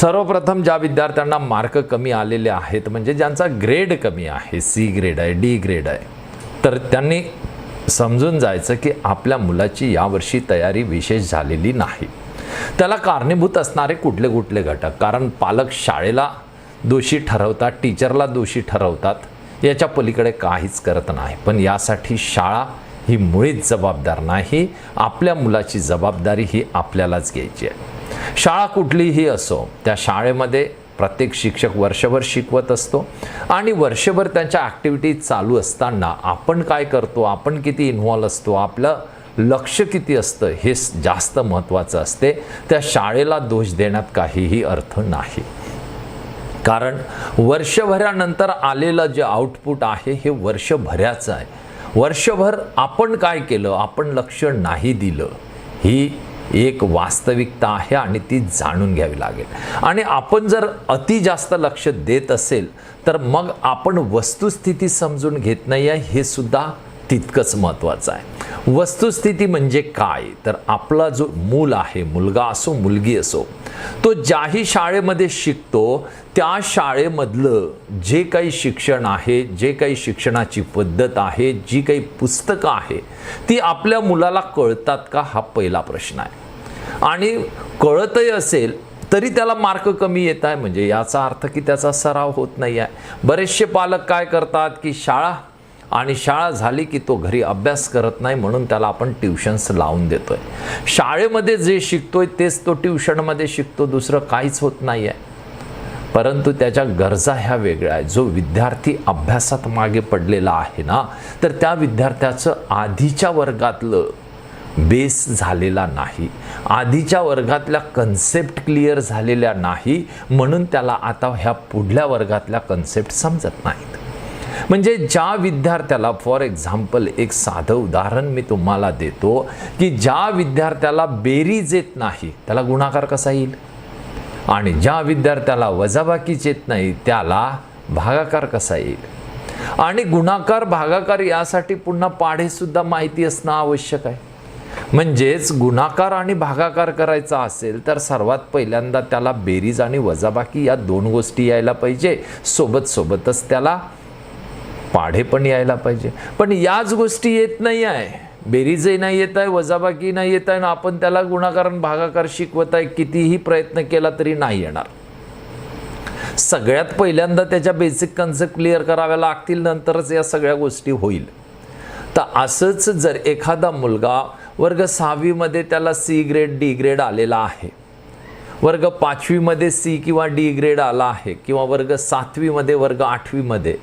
सर्वप्रथम ज्या विद्यार्थ्यांना मार्क कमी आलेले आहेत म्हणजे ज्यांचा ग्रेड कमी आहे सी ग्रेड आहे डी ग्रेड आहे तर त्यांनी समजून जायचं की आपल्या मुलाची यावर्षी तयारी विशेष झालेली नाही. त्याला कारणीभूत असणारे कुठले कुठले घटक कारण पालक शाळेला दोषी ठरवतात टीचरला दोषी ठरवतात याच्या पलीकडे काहीच करत नाही. पण यासाठी शाळा ही मुळीच जबाबदार नाही आपल्या मुलाची जबाबदारी ही आपल्यालाच घ्यायची आहे. शाळा कुठलीही असो त्या शाळेमध्ये प्रत्येक शिक्षक वर्षभर शिकवत असतो आणि वर्षभर त्यांच्या ॲक्टिव्हिटी चालू असताना आपण काय करतो आपण किती इन्व्हॉल्व असतो आपलं लक्ष किती असतं हे जास्त महत्त्वाचं असते. त्या शाळेला दोष देण्यात काहीही अर्थ नाही. कारण वर्षभरानंतर आलेलं जे आउटपुट आहे हे वर्षभराचं आहे. वर्षभर आपण काय केलं आपण लक्ष नाही दिलं ही एक वास्तविकता आहे आणि ती जाणून घ्यावी लागेल. आणि आपण जर अति जास्त लक्ष देत असेल तर मग आपण वस्तुस्थिती समजून घेत नाही आहे हे सुद्धा तितकंच महत्त्वाचं आहे. वस्तुस्थिती म्हणजे काय? तर आपला जो मूल आहे मुलगा असो मुलगी असो तो ज्याही शाळेमध्ये शिकतो त्या शाळेमधलं जे काही शिक्षण आहे जे काही शिक्षणाची पद्धत आहे जी काही पुस्तकं आहे ती आपल्या मुलाला कळतात का? हा पहिला प्रश्न आहे. आणि कळतही असेल तरी त्याला मार्क कमी येत आहे. म्हणजे याचा अर्थ की त्याचा सराव होत नाही आहे. बरेचसे पालक काय करतात की शाळा आणि शाळा झाली की तो घरी अभ्यास करत नाही म्हणून त्याला आपण ट्युशन्स लावून देतोय. शाळेमध्ये जे शिकतोय तेच तो ट्युशनमध्ये शिकतो दुसरं काहीच होत नाही आहे. परंतु त्याच्या गरजा ह्या वेगळ्या आहेत. जो विद्यार्थी अभ्यासात मागे पडलेला आहे ना तर त्या विद्यार्थ्याचं आधीच्या वर्गातलं बेस झालेला नाही. आधीच्या वर्गातल्या कन्सेप्ट क्लिअर झालेल्या नाही म्हणून त्याला आता ह्या पुढल्या वर्गातल्या कन्सेप्ट समजत नाहीत. म्हणजे ज्या विद्यार्थ्याला फॉर एक्झाम्पल एक साधं उदाहरण मी तुम्हाला देतो की ज्या विद्यार्थ्याला बेरीज येत नाही त्याला गुणाकार कसा येईल? आणि ज्या विद्यार्थ्याला वजाबाकीच येत नाही त्याला भागाकार कसा येईल? आणि गुणाकार भागाकार यासाठी पुन्हा पाढेसुद्धा माहिती असणं आवश्यक आहे. म्हणजेच गुणाकार आणि भागाकार करायचा असेल तर सर्वात पहिल्यांदा त्याला बेरीज आणि वजाबाकी या दोन गोष्टी यायला पाहिजे. सोबत सोबतच त्याला पाढे पण यायला पाहिजे. पण याच गोष्टी येत नाही आहे. बेरीजही नाही येत आहे वजाबाकी नाही येत आहे ना आपण त्याला गुणाकार आणि भागाकार शिकवत आहे. कितीही प्रयत्न केला तरी नाही येणार. सगळ्यात पहिल्यांदा त्याच्या बेसिक कन्सेप्ट क्लिअर कराव्या लागतील नंतरच या सगळ्या गोष्टी होईल. तर असंच जर एखादा मुलगा वर्ग सहावीमध्ये त्याला सी ग्रेड डी ग्रेड आलेला आहे. वर्ग पाचवीमध्ये सी किंवा डी ग्रेड आला आहे किंवा वर्ग सातवीमध्ये वर्ग आठवीमध्ये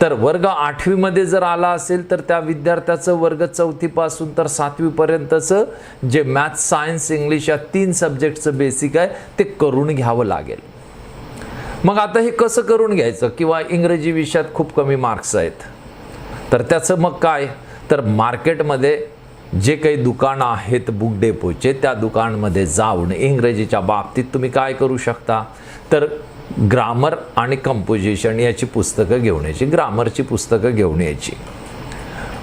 तर वर्ग आठवीमध्ये जर आला असेल तर त्या विद्यार्थ्याचं वर्ग चौथीपासून तर सातवीपर्यंतचं जे मॅथ्स सायन्स इंग्लिश या तीन सब्जेक्टचं बेसिक आहे ते करून घ्यावं लागेल. मग आता हे कसं करून घ्यायचं? किंवा इंग्रजी विषयात खूप कमी मार्क्स आहेत. तर त्याचं मग काय? तर मार्केटमध्ये जे काही दुकानं आहेत बुक डेपोचे त्या दुकानमध्ये जाऊन इंग्रजीच्या बाबतीत तुम्ही काय करू शकता? तर ग्रामर आणि कंपोजिशन याची पुस्तकं घेऊन यायची ग्रामरची पुस्तकं घेऊन यायची.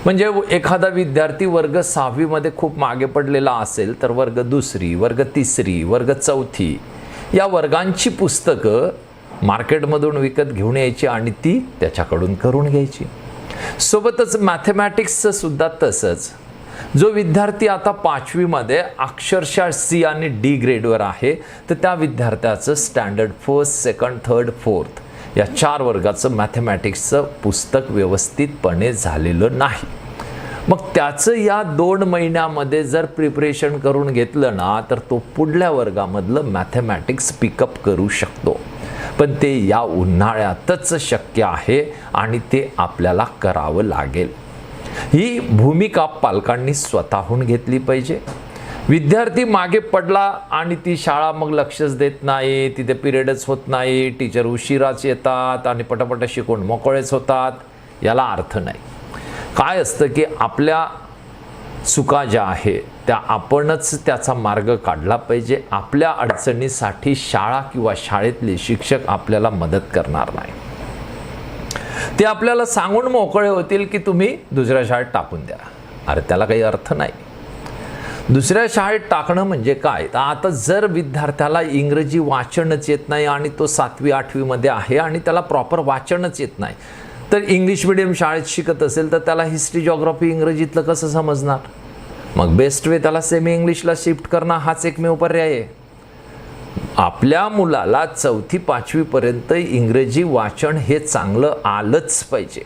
म्हणजे एखादा विद्यार्थी वर्ग सहावीमध्ये खूप मागे पडलेला असेल तर वर्ग दुसरी वर्ग तिसरी वर्ग चौथी या वर्गांची पुस्तकं मार्केटमधून विकत घेऊन यायची आणि ती त्याच्याकडून करून घ्यायची. सोबतच मॅथमॅटिक्सचं सुद्धा तसंच. जो विद्यार्थी आता पाचवीमध्ये अक्षरशः सी आणि डी ग्रेडवर आहे तर त्या विद्यार्थ्याचं standard first second third fourth या चार वर्गाचं मॅथमॅटिक्सचं पुस्तक व्यवस्थितपणे झालेलं नाही. मग त्याचं या दोन महिन्यामध्ये जर प्रिपरेशन करून घेतलं ना तर तो पुढल्या वर्गामधलं मॅथमॅटिक्स पिकअप करू शकतो. पण ते या उन्हाळ्यातच शक्य आहे आणि ते आपल्याला करावं लागेल. ही भूमिका पालकांनी स्वतःहून घेतली पाहिजे. विद्यार्थी मागे पडला आणि ती शाळा मग लक्षच देत नाही तिथे पिरियडच होत नाही टीचर उशिराच येतात आणि पटापट शिकून मोकळेच होतात याला अर्थ नाही. काय असतं की आपल्या चुका ज्या आहे त्या आपणच त्याचा मार्ग काढला पाहिजे. आपल्या अडचणीसाठी शाळा किंवा शाळेतले शिक्षक आपल्याला मदत करणार नाही. ते आपल्याला सांगून मोकळे होतील की तुम्ही दुसऱ्या शाळेत टाकून द्या. अरे त्याला काही अर्थ नाही. दुसऱ्या शाळेत टाकणं म्हणजे काय? तर आता जर विद्यार्थ्याला इंग्रजी वाचनच येत नाही आणि तो सातवी आठवीमध्ये आहे आणि त्याला प्रॉपर वाचनच येत नाही तर इंग्लिश मिडियम शाळेत शिकत असेल तर त्याला हिस्ट्री जॉग्रॉफी इंग्रजीतलं कसं समजणार? मग बेस्ट वे त्याला सेमी इंग्लिशला शिफ्ट करणं हाच एकमेव पर्याय आहे. आपल्या मुलाला चौथी पाचवीपर्यंत इंग्रजी वाचन हे चांगलं आलंच पाहिजे.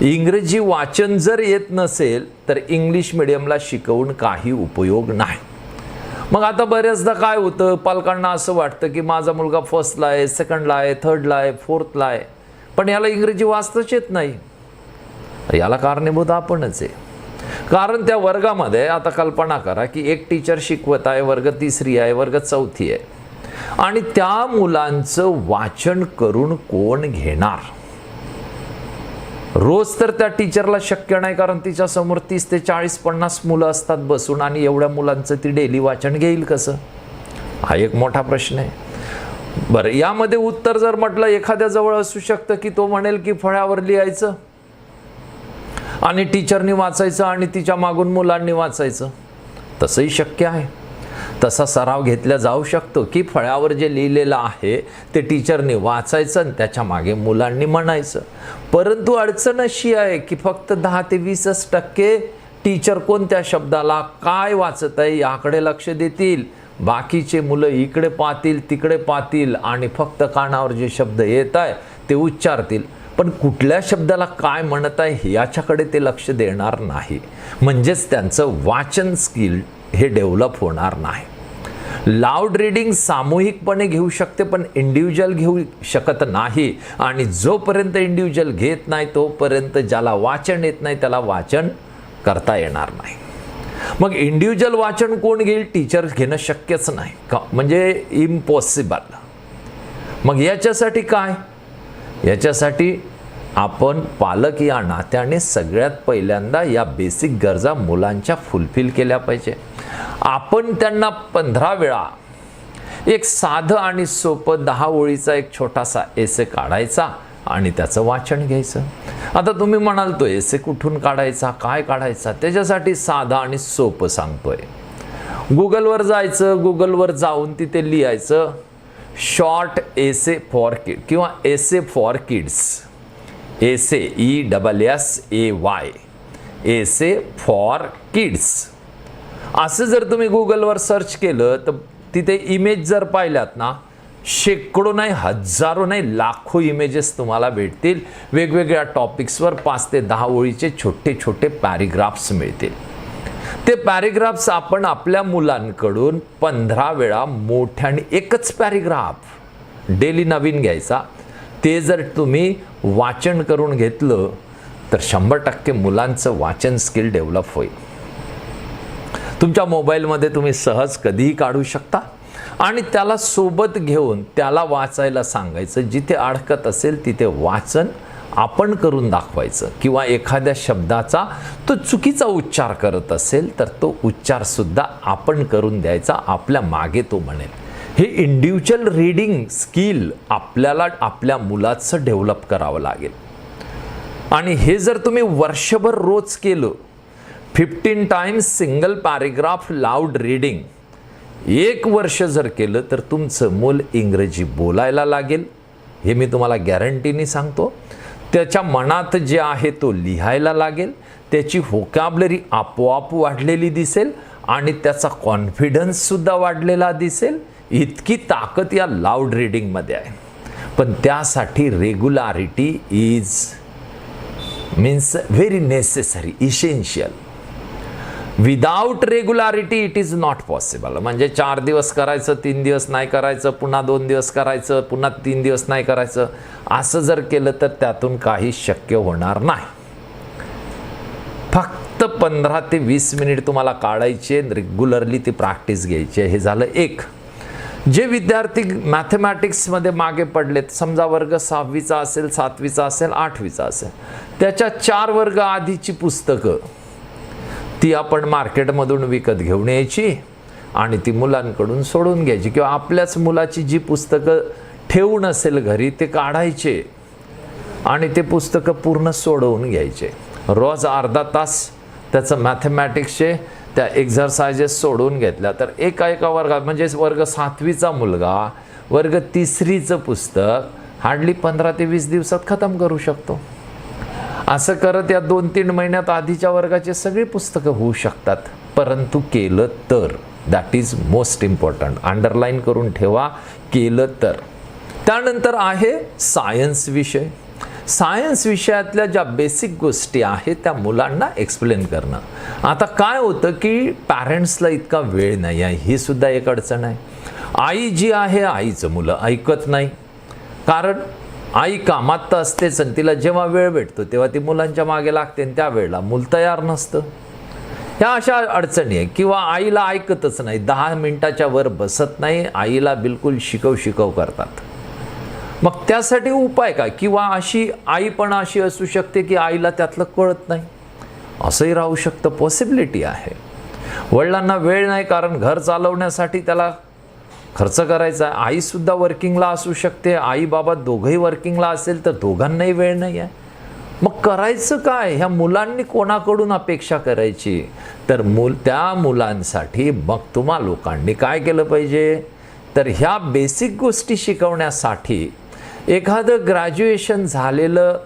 इंग्रजी वाचन जर येत नसेल तर इंग्लिश मिडियमला शिकवून काही उपयोग नाही. मग आता बऱ्याचदा काय होतं पालकांना असं वाटतं की माझा मुलगा फर्स्टला आहे सेकंडला आहे थर्डला आहे फोर्थला आहे पण याला इंग्रजी वाचताच येत नाही. याला कारणीभूत आपणच आहे. कारण त्या वर्गामध्ये आता कल्पना करा की एक टीचर शिकवत आहे वर्ग तिसरी आहे वर्ग चौथी आहे. आणि त्या मुलांचं वाचन करून कोण घेणार? रोज तर त्या टीचरला शक्य नाही कारण तिच्या समोर तीस ते चाळीस पन्नास मुलं असतात बसून आणि एवढ्या मुलांचं ती डेली वाचन घेईल कसं? हा एक मोठा प्रश्न आहे. बरं यामध्ये उत्तर जर म्हटलं एखाद्या जवळ असू शकतं की तो म्हणेल की फळ्यावर लिहायचं आणि टीचरनी वाचायचं आणि तिच्या मागून मुलांनी वाचायचं. तसंही शक्य आहे. तसा सराव घेतला जाऊ शकतो की फळ्यावर जे लिहिलेलं आहे ते टीचरने वाचायचं आणि त्याच्यामागे मुलांनी म्हणायचं. परंतु अडचण अशी आहे की फक्त दहा ते वीसच टक्के टीचर कोणत्या शब्दाला काय वाचत आहे याकडे लक्ष देतील. बाकीचे मुलं इकडे पाहतील तिकडे पाहतील आणि फक्त कानावर जे शब्द येत आहे ते उच्चारतील. पण कुठल्या शब्दाला काय म्हणत आहे याच्याकडे ते लक्ष देणार नाही. म्हणजेच त्यांचं वाचन स्किल हे डेव्हलप होणार नाही. लाऊड रीडिंग सामूहिकपणे घेऊ शकते पण इंडिव्हिज्युअल घेऊ शकत नाही. आणि जोपर्यंत इंडिव्हिज्युअल घेत नाही तोपर्यंत ज्याला वाचन येत नाही त्याला वाचन करता येणार नाही. मग इंडिव्हिज्युअल वाचन कोण घेईल? टीचर घेणं शक्यच नाही. का म्हणजे इम्पॉसिबल मग याच्यासाठी काय? याच्यासाठी आपण पालक या नात्याने सगळ्यात पहिल्यांदा या बेसिक गरजा मुलांच्या फुलफिल केल्या पाहिजे. आपण त्यांना पंधरा वेळा एक साधं आणि सोपं दहा ओळीचा एक छोटासा एसे काढायचा आणि त्याचं वाचन घ्यायचं. आता तुम्ही म्हणाल तो एसे कुठून काढायचा काय काढायचा? त्याच्यासाठी साधं आणि सोपं सांगतोय. गुगलवर जायचं गुगलवर जाऊन तिथे लिहायचं शॉर्ट एसे फॉर किड किंवा essay for kids essay E double S A Y essay for kids असं जर तुम्ही गुगलवर सर्च केलं तर तिथे इमेज जर पाहिल्यात ना शेकडो नाही हजारो नाही लाखो इमेजेस तुम्हाला भेटतील. वेगवेगळ्या टॉपिक्सवर पाच ते दहा ओळीचे छोटे छोटे पॅरेग्राफ्स मिळतील. ते पॅरेग्राफ्स आपण आपल्या मुलांकडून पंधरा वेळा मोठ्याने एकच पॅरेग्राफ डेली नवीन घ्यायचा. ते जर तुम्ही वाचन करून घेतलं तर शंभर टक्के मुलांचं वाचन स्किल डेव्हलप होईल. तुमच्या मोबाईलमध्ये तुम्ही सहज कधीही काढू शकता आणि त्याला सोबत घेऊन त्याला वाचायला सांगायचं. जिथे अडकत असेल तिथे वाचन आपण करून दाखवायचं. किंवा एखाद्या शब्दाचा तो चुकीचा उच्चार करत असेल तर तो उच्चारसुद्धा आपण करून द्यायचा. आपल्या मागे तो म्हणेल. हे इंडिव्हिज्युअल रीडिंग स्किल आपल्याला आपल्या मुलाचं डेव्हलप करावं लागेल. आणि हे जर तुम्ही वर्षभर रोज केलं fifteen times single paragraph loud reading एक वर्ष जर केलं तर तुमचं मूल इंग्रजी बोलायला लागेल. हे मी तुम्हाला गॅरंटीने सांगतो. त्याच्या मनात जे आहे तो लिहायला लागेल. त्याची होकॅबलरी आपोआप वाढलेली दिसेल आणि त्याचा कॉन्फिडन्ससुद्धा वाढलेला दिसेल. इतकी ताकद या लाऊड रीडिंगमध्ये आहे. पण त्यासाठी regularity is means very necessary essential without regularity it is not possible म्हणजे चार दिवस करायचं तीन दिवस नाही करायचं पुन्हा दोन दिवस करायचं पुन्हा तीन दिवस नाही करायचं. असं जर केलं तर त्यातून काही शक्य होणार नाही. फक्त पंधरा ते वीस मिनिट तुम्हाला काढायचे रेग्युलरली ती प्रॅक्टिस घ्यायची आहे. हे झालं एक. जे विद्यार्थी मॅथमॅटिक्समध्ये मागे पडलेत समजा वर्ग सहावीचा असेल सातवीचा असेल आठवीचा असेल त्याच्या चार वर्ग आधीची पुस्तकं ती आपण मार्केटमधून विकत घेऊन यायची आणि ती मुलांकडून सोडून घ्यायची. किंवा आपल्याच मुलाची जी पुस्तकं ठेवून असेल घरी ते काढायचे आणि ते पुस्तकं पूर्ण सोडवून घ्यायचे. रोज अर्धा तास त्याचं मॅथमॅटिक्सचे त्या एक्झरसायजेस सोडून घेतल्या. तर एका एका वर्गात म्हणजे वर्ग सातवीचा मुलगा वर्ग तिसरीचं पुस्तक हार्डली पंधरा ते वीस दिवसात खतम करू शकतो. असं करत या दोन तीन महिन्यात आधीच्या वर्गाचे सगळी पुस्तकं होऊ शकतात. परंतु केलं तर. That is most important underline करून ठेवा केलं तर. त्यानंतर आहे सायन्स विषय. सायन्स विषयातल्या ज्या बेसिक गोष्टी आहेत त्या मुलांना एक्सप्लेन करणं. आता काय होतं की पॅरेंट्सला इतका वेळ नाही आहे ही सुद्धा एक अडचण आहे. आई जी आहे आईचं मुलं ऐकत नाही. कारण आई कामात तर असतेच आणि तिला जेव्हा वेळ भेटतो तेव्हा ती मुलांच्या मागे लागते आणि त्यावेळेला मूल तयार नसतं. ह्या अशा अडचणी आहे किंवा आईला ऐकतच नाही दहा मिनटाच्या वर बसत नाही आईला बिलकुल शिकव शिकव करतात. मग त्यासाठी उपाय काय? किंवा अशी आई पण अशी असू शकते की आईला त्यातलं कळत नाही. असंही राहू शकतं. पॉसिबिलिटी आहे. वडिलांना वेळ नाही कारण घर चालवण्यासाठी त्याला खर्च करायचा आहे. आईसुद्धा वर्किंगला असू शकते. आई बाबा दोघंही वर्किंगला असेल तर दोघांनाही वेळ नाही आहे. मग करायचं काय? ह्या मुलांनी कोणाकडून अपेक्षा करायची? तर मुल त्या मुलांसाठी मग तुम्हा लोकांनी काय केलं पाहिजे? तर ह्या बेसिक गोष्टी शिकवण्यासाठी एखादं ग्रॅज्युएशन झालेलं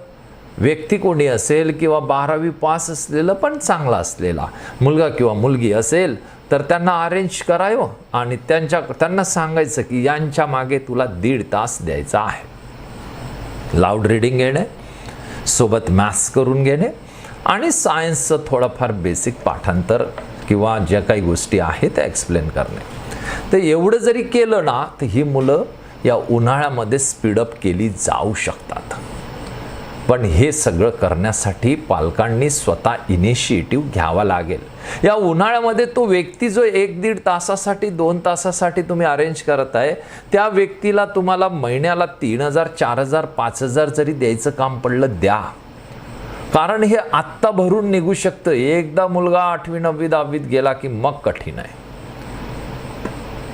व्यक्ती कोणी असेल किंवा बारावी पास असलेलं पण चांगला असलेला मुलगा किंवा मुलगी असेल तर त्यांना अरेंज करावं आणि त्यांच्या त्यांना सांगायचं की यांच्या मागे तुला दीड तास द्यायचा आहे. लाऊड रिडिंग घेणे सोबत मॅथ्स करून घेणे आणि सायन्सचं थोडंफार बेसिक पाठांतर किंवा ज्या काही गोष्टी आहेत त्या एक्सप्लेन करणे. तर एवढं जरी केलं ना तर ही मुलं या उन्हाळ्यामध्ये स्पीडअप केली जाऊ शकतात. पण हे सगळं करण्यासाठी पालकांनी स्वतः इनिशिएटिव्ह घ्यावा लागेल. या उन्हाळ्यामध्ये तो व्यक्ती जो एक दीड तासासाठी दोन तासासाठी तुम्ही अरेंज करत आहे त्या व्यक्तीला तुम्हाला महिन्याला तीन हजार चार हजार पाच हजार जरी द्यायचं काम पडलं द्या. कारण हे आत्ता भरून निघू शकतं. एकदा मुलगा आठवी नववी दहावीत गेला की मग कठीण आहे.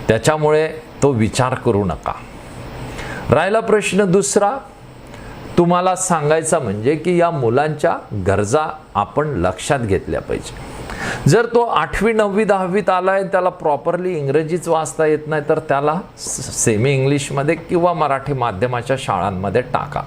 त्याच्यामुळे तो विचार करू नका. राहिला प्रश्न दुसरा. तुम्हाला सांगायचा म्हणजे की या मुलांच्या गरजा आपण लक्षात घेतल्या पाहिजे. जर तो आठवी नववी दहावीत आलाय त्याला प्रॉपरली इंग्रजीच वाचता येत नाही तर त्याला सेमी इंग्लिशमध्ये किंवा मराठी माध्यमाच्या शाळांमध्ये टाका.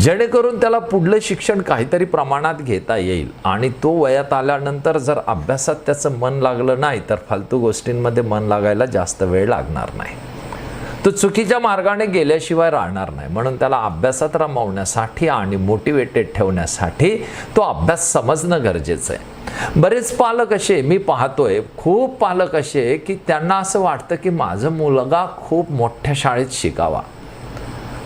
जेणेकरून त्याला पुढलं शिक्षण काहीतरी प्रमाणात घेता येईल आणि तो वयात आल्यानंतर जर अभ्यासात त्याचं मन लागलं नाही तर फालतू गोष्टींमध्ये मन लागायला जास्त वेळ लागणार नाही. तो चुकीच्या मार्गाने गेल्याशिवाय राहणार नाही. म्हणून त्याला अभ्यासात रमवण्यासाठी आणि मोटिवेटेड ठेवण्यासाठी तो अभ्यास समजणं गरजेचं आहे. बरेच पालक असे मी पाहतोय खूप पालक असे की त्यांना असं वाटतं की माझं मुलगा खूप मोठ्या शाळेत शिकावा.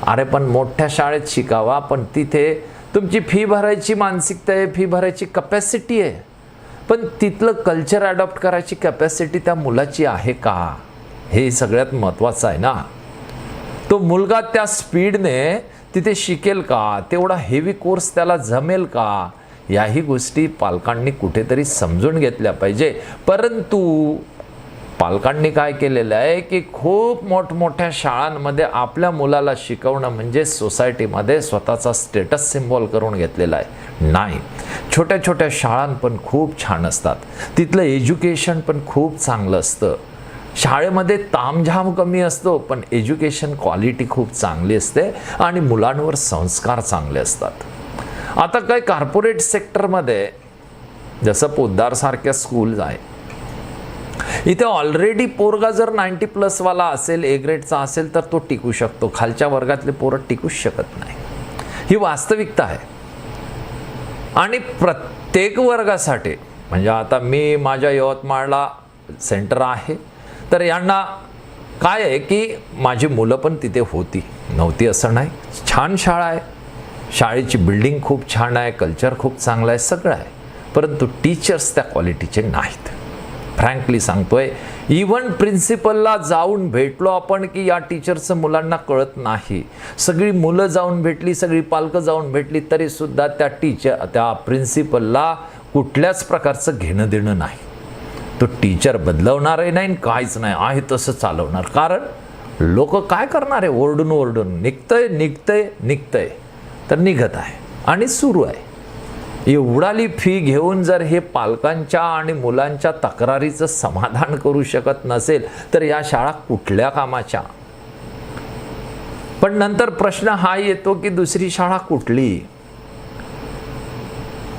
अरे पण मोठ्या शाळेत शिकावा पण तिथे तुमची फी भरायची मानसिकता आहे फी भरायची कपॅसिटी आहे. पण तिथलं कल्चर अडॉप्ट करायची कॅपॅसिटी त्या मुलाची आहे का? हे सगळ्यात महत्त्वाचं आहे ना. तो मुलगा त्या स्पीडने तिथे शिकेल का? तेवढा हेवी कोर्स त्याला जमेल का? याही गोष्टी पालकांनी कुठेतरी समजून घेतल्या पाहिजे. परंतु पालकांनी काय केलेलं आहे की खूप मोठमोठ्या शाळांमध्ये आपल्या मुलाला शिकवणं म्हणजे सोसायटीमध्ये स्वतःचा स्टेटस सिम्बॉल करून घेतलेला आहे. नाही. छोट्या छोट्या शाळां पण खूप छान असतात. तिथलं एज्युकेशन पण खूप चांगलं असतं. शाळेमध्ये तामझाम कमी असतो पण एज्युकेशन क्वालिटी खूप चांगली असते आणि मुलांवर संस्कार चांगले असतात. आता काय कॉर्पोरेट सेक्टरमध्ये जसं पोद्दारसारख्या स्कूल्स आहे इथे ऑलरेडी पोरगा जर नाईन्टी प्लसवाला असेल ए ग्रेडचा असेल तर तो टिकू शकतो. खालच्या वर्गातले पोरं टिकूच शकत नाही. ही वास्तविकता आहे. आणि प्रत्येक वर्गासाठी म्हणजे आता मी माझ्या यवतमाळला सेंटर आहे तर यांना काय आहे की माझी मुलं पण तिथे होती नव्हती असं नाही. छान शाळा आहे. शाळेची बिल्डिंग खूप छान आहे कल्चर खूप चांगलं आहे सगळं आहे. परंतु टीचर्स त्या क्वालिटीचे नाहीत. फ्रँकली सांगतोय इवन प्रिन्सिपलला जाऊन भेटलो आपण की या टीचरचं मुलांना कळत नाही. सगळी मुलं जाऊन भेटली सगळी पालकं जाऊन भेटली तरीसुद्धा त्या टीचर त्या प्रिन्सिपलला कुठल्याच प्रकारचं घेणं देणं नाही. तो टीचर बदलवणारही नाही आणि काहीच नाही. आहे तसं चालवणार. कारण लोक काय करणार आहे? ओरडून ओरडून. निघतंय निघतंय निघतंय. तर निघत आहे. आणि सुरू आहे. एवढाली फी घेऊन जर हे पालकांच्या आणि मुलांच्या तक्रारीचं समाधान करू शकत नसेल तर या शाळा कुठल्या कामाच्या? पण नंतर प्रश्न हा येतो की दुसरी शाळा कुठली?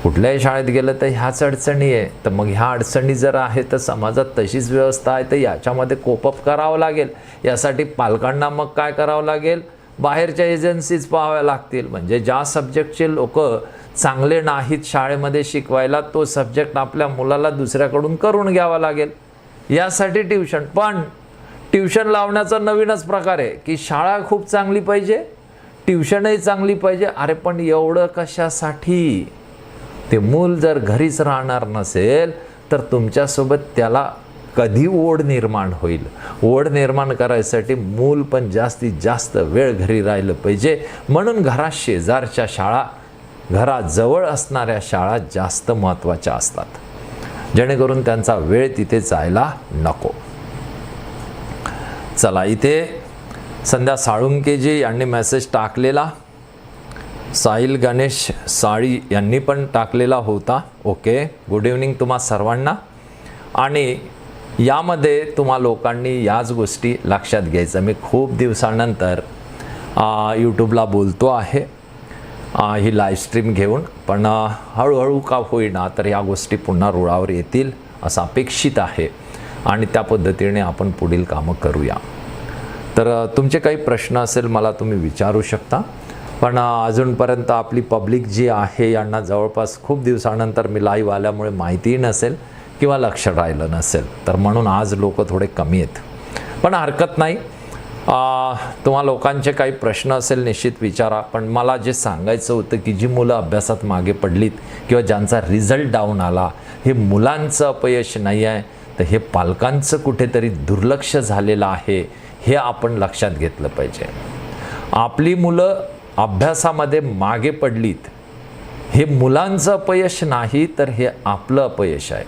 कुठल्याही शाळेत गेलं तर ह्याच अडचणी आहे. तर मग ह्या अडचणी जर आहे तर समाजात तशीच व्यवस्था आहे तर याच्यामध्ये कोपअप करावं लागेल. यासाठी पालकांना मग काय करावं लागेल? बाहेरच्या एजन्सीज पाहाव्या लागतील. म्हणजे ज्या सब्जेक्टचे लोक चांगले नाहीत शाळेमध्ये शिकवायला तो सब्जेक्ट आपल्या मुलाला दुसऱ्याकडून करून घ्यावा लागेल. यासाठी ट्युशन पण ट्युशन लावण्याचा नवीनच प्रकार आहे की शाळा खूप चांगली पाहिजे ट्युशनही चांगली पाहिजे. अरे पण एवढं कशासाठी? ते मूल जर घरीच राहणार नसेल तर तुमच्यासोबत त्याला कधी ओढ निर्माण होईल? ओढ निर्माण करायसाठी मूल पण जास्तीत जास्त वेळ घरी राहिलं पाहिजे. म्हणून घरात शेजारच्या शाळा घराजवळ असणाऱ्या शाळा जास्त महत्त्वाच्या असतात. जेणेकरून त्यांचा वेळ तिथे जायला नको. चला इथे संध्या साळुंकेजी यांनी मेसेज टाकलेला. साहिल गणेश साळी यांनी पण टाकलेला होता. ओके गुड इव्हनिंग तुम्हा सर्वांना. आणि यामध्ये तुम्हा लोकांनी याच गोष्टी लक्षात घ्यायचं. मी खूप दिवसानंतर यूट्यूबला बोलतो आहे. ही लाईव्ह स्ट्रीम घेऊन. पण हळूहळू का होईना तर या गोष्टी पुन्हा रुळावर येतील असं अपेक्षित आहे. आणि त्या पद्धतीने आपण पुढील कामं करूया. तर तुमचे काही प्रश्न असेल मला तुम्ही विचारू शकता. पण अजूनपर्यंत आपली पब्लिक जी आहे यांना जवळपास खूप दिवसानंतर मी लाईव्ह आल्यामुळे माहितीही नसेल किंवा लक्ष राहिलं नसेल. तर म्हणून आज लोक थोडे कमी आहेत. पण हरकत नाही. तुम्हा लोकांचे काही प्रश्न असेल निश्चित विचारा. पण मला जे सांगायचं होतं की जी मुलं अभ्यासात मागे पडलीत किंवा ज्यांचा रिझल्ट डाऊन आला हे मुलांचं अपयश नाही आहे. तर हे पालकांचं कुठेतरी दुर्लक्ष झालेलं आहे हे आपण लक्षात घेतलं पाहिजे. आपली मुलं अभ्यासामध्ये मागे पडलीत. हे मुलांचं अपयश नाही तर हे आपलं अपयश आहे.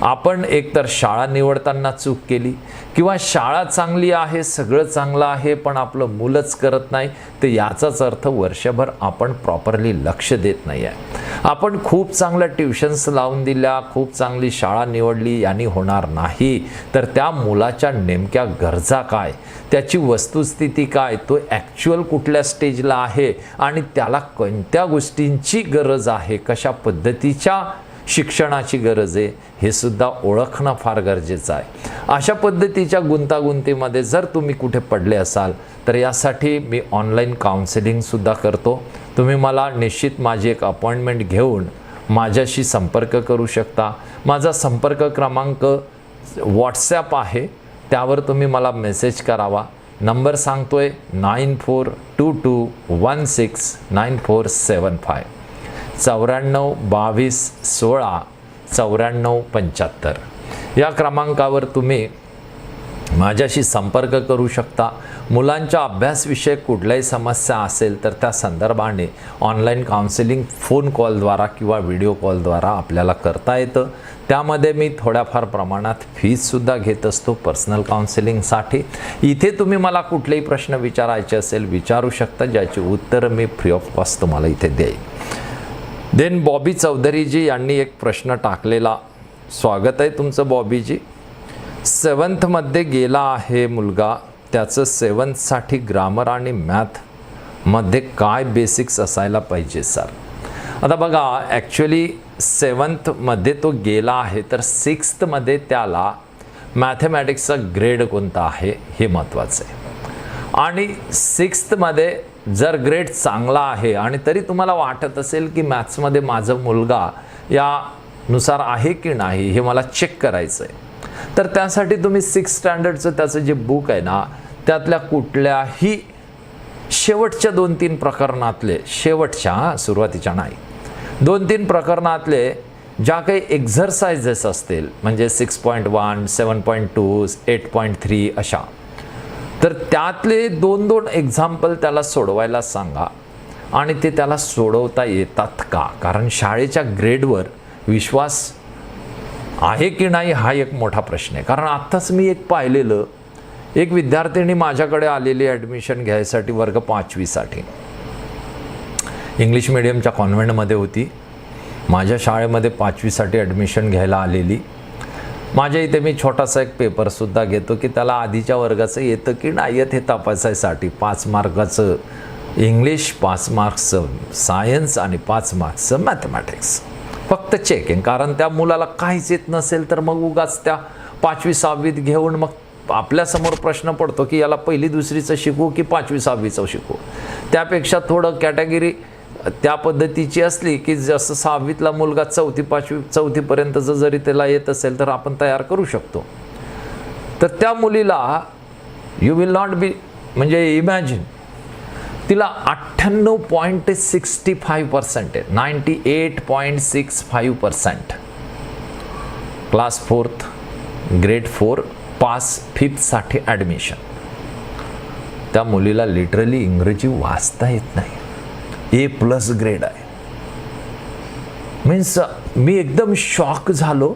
आपण एकतर शाळा निवडताना चूक केली किंवा शाळा चांगली आहे सगळं चांगलं आहे पण आपलं मुलंच करत नाही तर याचाच अर्थ वर्षभर आपण प्रॉपरली लक्ष देत नाही आहे. आपण खूप चांगल्या ट्युशन्स लावून दिल्या खूप चांगली शाळा निवडली याने होणार नाही. तर त्या मुलाच्या नेमक्या गरजा काय? त्याची वस्तुस्थिती काय? तो ॲक्च्युअल कुठल्या स्टेजला आहे? आणि त्याला कोणत्या गोष्टींची गरज आहे? कशा पद्धतीच्या शिक्षणाची गरज आहे हे सुद्धा ओळखणं फार गरजेचं आहे. अशा पद्धतीच्या गुंतागुंतीमध्ये जर तुम्ही कुठे पडले असाल तर यासाठी मी ऑनलाईन काउन्सिलिंगसुद्धा करतो. तुम्ही मला निश्चित माझी एक अपॉइंटमेंट घेऊन माझ्याशी संपर्क करू शकता. माझा संपर्क क्रमांक व्हॉट्सॲप आहे त्यावर तुम्ही मला मेसेज करावा. नंबर सांगतोय nine four two two one six nine four seven five. चौऱ्याण्णव बावीस सोळा चौऱ्याण्णव पंच्याहत्तर. या क्रमांकावर तुम्ही माझ्याशी संपर्क करू शकता. मुलांच्या अभ्यासविषयक कुठल्याही समस्या असेल तर त्या संदर्भाने ऑनलाईन काउन्सिलिंग फोन कॉलद्वारा किंवा व्हिडिओ कॉलद्वारा आपल्याला करता येतं. त्यामध्ये मी थोड्याफार प्रमाणात फीजसुद्धा घेत असतो पर्सनल काउन्सिलिंगसाठी इथे तुम्ही मला कुठलेही प्रश्न विचारायचे असेल विचारू शकता ज्याची उत्तरं मी फ्री ऑफ कॉस्ट तुम्हाला इथे देईन. देन बॉबी चौधरीजी यांनी एक प्रश्न टाकलेला. स्वागत आहे तुमचं बॉबीजी सेवन्थमध्ये गेला आहे मुलगा. त्याचं सेवन्थसाठी ग्रामर आणि मॅथमध्ये काय बेसिक्स असायला पाहिजे सर आता बघा ॲक्च्युली सेवन्थमध्ये तो गेला आहे तर सिक्स्थमध्ये त्याला मॅथमॅटिक्सचा ग्रेड कोणता आहे हे महत्त्वाचं आहे. आणि सिक्स्थमध्ये जर ग्रेड चांगला आहे आणि तरी तुम्हाला वाटत असेल की मॅथ्समध्ये माझं मुलगा यानुसार आहे की नाही हे मला चेक करायचं आहे तर त्यासाठी तुम्ही सिक्स स्टँडर्डचं त्याचं जे बुक आहे ना त्यातल्या कुठल्याही शेवटच्या दोन तीन प्रकरणातले शेवटच्या हां, सुरुवातीच्या नाही. दोन तीन प्रकरणातले ज्या काही एक्झरसाइजेस असतील म्हणजे six point one seven point two eight point three अशा. तर त्यातले दोन दोन एक्झाम्पल त्याला सोडवायला सांगा. आणि ते त्याला सोडवता येतात का? कारण शाळेच्या ग्रेडवर विश्वास आहे की नाही हा एक मोठा प्रश्न आहे. कारण आत्ताच मी एक पाहिलेलं एक विद्यार्थिनी माझ्याकडे आलेली ॲडमिशन घ्यायसाठी वर्ग पाचवीसाठी. इंग्लिश मिडियमच्या कॉन्व्हेंटमध्ये होती. माझ्या शाळेमध्ये पाचवीसाठी ॲडमिशन घ्यायला आलेली. माझ्या इथे मी छोटासा एक पेपरसुद्धा घेतो की त्याला आधीच्या वर्गाचं येतं की नाही येत हे तपासायसाठी. पाच मार्काचं इंग्लिश पाच मार्क्सचं सायन्स आणि पाच मार्क्सचं मॅथमॅटिक्स फक्त चेकिंग कारण त्या मुलाला काहीच येत नसेल तर मग उगाच त्या पाचवी सहावीत घेऊन मग आपल्यासमोर प्रश्न पडतो की याला पहिली दुसरीचं शिकवू की पाचवी सहावीचं शिकवू? त्यापेक्षा थोडं कॅटेगरी त्या पद्धतीची असली की जसं सहावीतला मुलगा चौथी पाचवी चौथीपर्यंतचं जरी त्याला येत असेल तर आपण तयार करू शकतो. तर त्या मुलीला यू विल नॉट बी म्हणजे इमॅजिन तिला अठ्ठ्याण्णव पॉईंट सिक्स्टी फाईव्ह पर्सेंट आहे. Ninety eight point six five percent. Class fourth grade four pass फिफ्थसाठी admission त्या मुलीला लिटरली इंग्रजी वाचता येत नाही. ए प्लस ग्रेड आहे. मीन्स मी एकदम शॉक झालो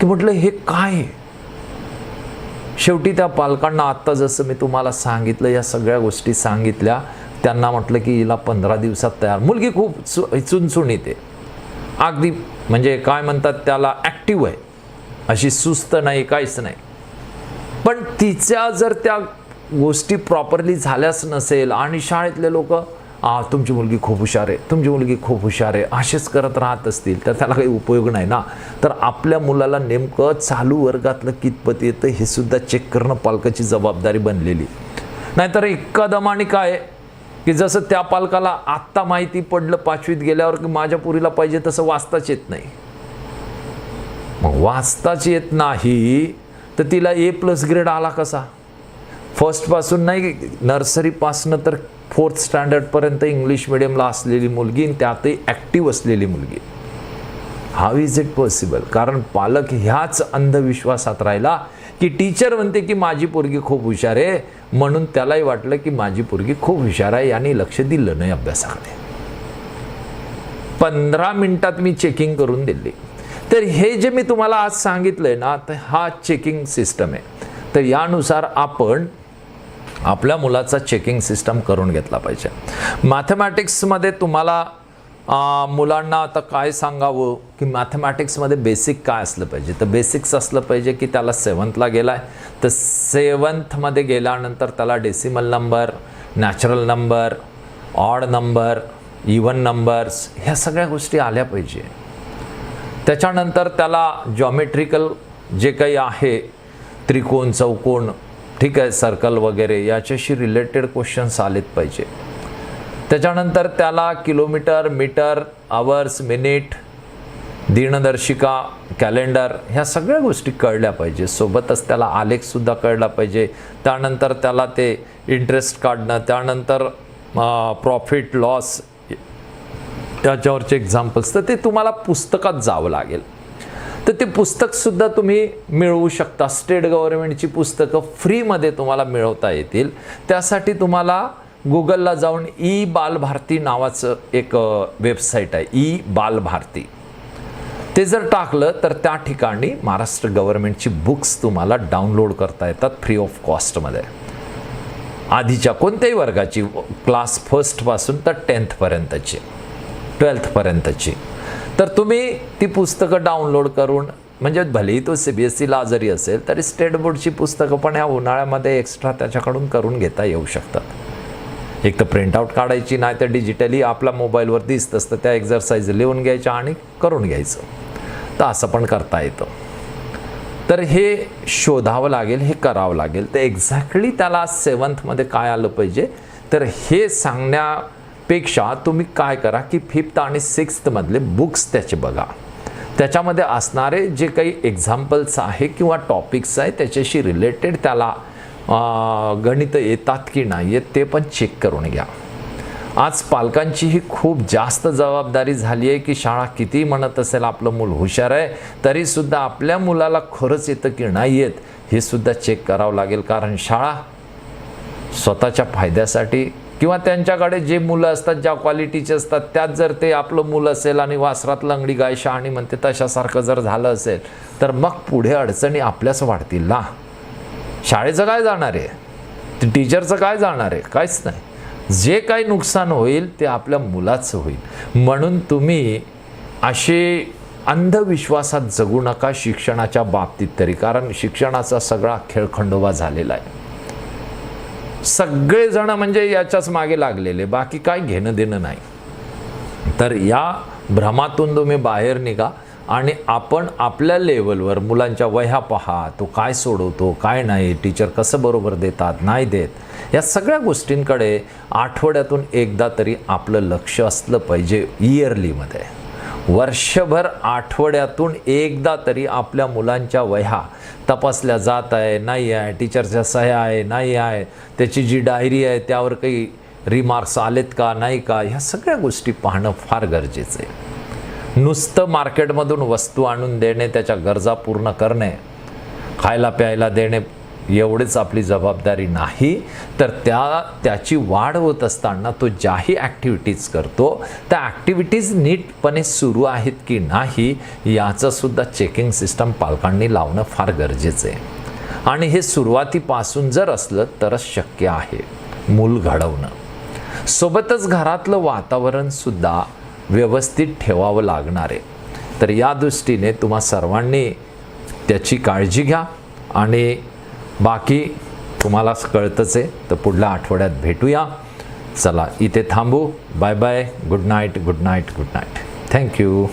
की म्हटलं हे काय आहे? शेवटी त्या पालकांना आत्ता जसं मी तुम्हाला सांगितलं या सगळ्या गोष्टी सांगितल्या त्यांना म्हटलं की हिला पंधरा दिवसात तयार. मुलगी खूप चु चुनचुणीत येते अगदी म्हणजे काय म्हणतात त्याला ॲक्टिव्ह आहे. अशी सुस्त नाही काहीच नाही. पण तिच्या जर त्या गोष्टी प्रॉपरली झाल्याच नसेल आणि शाळेतले लोक आ तुमची मुलगी खूप हुशार आहे तुमची मुलगी खूप हुशार आहे असेच करत राहत असतील तर त्याला काही उपयोग नाही ना? तर आपल्या मुलाला नेमकं चालू वर्गातलं कितपत येतं हे सुद्धा चेक करणं पालकाची जबाबदारी बनलेली. नाहीतर इतका दमाने काय की जसं त्या पालकाला आत्ता माहिती पडलं पाचवीत गेल्यावर की माझ्या पुरीला पाहिजे तसं वाचताच येत नाही. मग वाचताच येत नाही तर तिला ए प्लस ग्रेड आला कसा? फर्स्टपासून नाही नर्सरीपासनं तर फोर्थ स्टँडर्डपर्यंत इंग्लिश मिडियमला असलेली मुलगी आणि त्यातही ॲक्टिव्ह असलेली मुलगी. हाव इज इट पॉसिबल कारण पालक ह्याच अंधविश्वासात राहिला की टीचर म्हणते की माझी पोरगी खूप हुशार आहे. म्हणून त्यालाही वाटलं की माझी पोरगी खूप हुशार आहे यांनी लक्ष दिलं नाही अभ्यासाकडे. पंधरा मिनिटात मी चेकिंग करून दिली. तर हे जे मी तुम्हाला आज सांगितलंय ना तर हा चेकिंग सिस्टम आहे. तर यानुसार आपण आपल्या मुलाचा चेकिंग सिस्टम करून घेतला पाहिजे. मॅथमॅटिक्समध्ये तुम्हाला मुलांना आता काय सांगावं? की मॅथमॅटिक्समध्ये बेसिक काय असलं पाहिजे? तर बेसिक्स असलं पाहिजे की त्याला सेवन्थला गेला आहे तर सेवन्थमध्ये गेल्यानंतर त्याला decimal number natural number odd number even numbers ह्या सगळ्या गोष्टी आल्या पाहिजे. त्याच्यानंतर त्याला जॉमेट्रिकल जे काही आहे त्रिकोण चौकोन ठीक आहे सर्कल वगैरे याच्याशी रिलेटेड क्वेश्चन्स आलेत पाहिजे. त्याच्यानंतर त्याला किलोमीटर मीटर आवर्स मिनिट दिनदर्शिका कॅलेंडर ह्या सगळ्या गोष्टी कळल्या पाहिजे. सोबतच त्याला आलेखसुद्धा कळला पाहिजे. त्यानंतर त्याला ते इंटरेस्ट काढणं त्यानंतर प्रॉफिट लॉस त्याच्यावरचे एक्झाम्पल्स तर ते तुम्हाला पुस्तकात जावं लागेल. तर ते पुस्तकसुद्धा तुम्ही मिळवू शकता. स्टेट गव्हर्नमेंटची पुस्तकं फ्रीमध्ये तुम्हाला मिळवता येतील. त्यासाठी तुम्हाला गुगलला जाऊन ई बालभारती नावाचं एक वेबसाईट आहे. ई बालभारती ते जर टाकलं तर त्या ठिकाणी महाराष्ट्र गव्हर्नमेंटची बुक्स तुम्हाला डाउनलोड करता येतात फ्री ऑफ कॉस्टमध्ये आधीच्या कोणत्याही वर्गाची क्लास फर्स्टपासून तर टेन्थपर्यंतची ट्वेल्थपर्यंतची तर तुम्ही ती पुस्तकं डाउनलोड करून म्हणजे भलेही तो सी बी एस सीला जरी असेल तरी स्टेट बोर्डची पुस्तकं पण या उन्हाळ्यामध्ये एक्स्ट्रा त्याच्याकडून करून घेता येऊ शकतात. एक तर प्रिंटआउट काढायची नाही तर डिजिटली आपल्या मोबाईलवर दिसत असतं त्या एक्झरसाईज लिहून घ्यायच्या आणि करून घ्यायचं. तर असं पण करता येतं. तर हे शोधावं लागेल हे करावं लागेल. तर एक्झॅक्टली त्याला सेवन्थमध्ये काय आलं पाहिजे? तर हे सांगण्या पेक्षा तुम्ही काय करा की फिफ्थ आणि सिक्स्थमधले बुक्स त्याचे बघा. त्याच्यामध्ये असणारे जे काही एक्झाम्पल्स आहे किंवा टॉपिक्स आहे त्याच्याशी रिलेटेड त्याला गणित येतात की नाही येत ते पण चेक करून घ्या. आज पालकांची ही खूप जास्त जबाबदारी झाली आहे की शाळा किती म्हणत असेल आपलं मूल हुशार आहे तरीसुद्धा आपल्या मुलाला खरंच येतं की नाही येत हे सुद्धा चेक करावं लागेल. कारण शाळा स्वतःच्या फायद्यासाठी किंवा त्यांच्याकडे जे मुलं असतात ज्या क्वालिटीचे असतात त्यात जर ते आपलं मुलं असेल आणि वासरात लंगडी गाय शहाणी म्हणते तशासारखं जर झालं असेल तर मग पुढे अडचणी आपल्याच वाढतील ना. शाळेचं काय जाणार आहे? ते टीचरचं काय जाणार आहे? काहीच नाही. जे काही नुकसान होईल ते आपल्या मुलाचं होईल. म्हणून तुम्ही असे अंधविश्वासात जगू नका शिक्षणाच्या बाबतीत तरी कारण शिक्षणाचा सगळा खेळखंडोबा झालेला आहे. सगळेजण म्हणजे याच्याच मागे लागलेले बाकी काय घेणं देणं नाही. तर या भ्रमातून तुम्ही बाहेर निघा आणि आपण आपल्या लेवलवर मुलांच्या वह्या पहा तो काय सोडवतो काय नाही टीचर कसं बरोबर देतात नाही देत या सगळ्या गोष्टींकडे आठवड्यातून एकदा तरी आपलं लक्ष असलं पाहिजे इयरलीमध्ये. वर्षभर आठवड्यातून एकदा तरी आपल्या मुलांच्या वह्या तपासल्या जात आहे नाही आहे टीचरच्या सह्या आहे नाही आहे त्याची जी डायरी आहे त्यावर काही रिमार्क्स आलेत का नाही का ह्या सगळ्या गोष्टी पाहणं फार गरजेचं आहे. नुसतं मार्केटमधून वस्तू आणून देणे त्याच्या गरजा पूर्ण करणे खायला प्यायला देणे एवढीच आपली जबाबदारी नाही. तर त्या त्याची वाढ होत असताना तो ज्याही ॲक्टिव्हिटीज करतो त्या ॲक्टिव्हिटीज नीटपणे सुरू आहेत की नाही याचंसुद्धा चेकिंग सिस्टम पालकांनी लावणं फार गरजेचं आहे. आणि हे सुरुवातीपासून जर असलं तरच शक्य आहे मूल घडवणं. सोबतच घरातलं वातावरणसुद्धा व्यवस्थित ठेवावं लागणार आहे. तर या दृष्टीने तुम्हा सर्वांनी त्याची काळजी घ्या आणि बाकी तुम्हाला कळतंच आहे तर पुढल्या आठवड्यात भेटूया. चला इथे थांबू. Bye bye good night good night good night thank you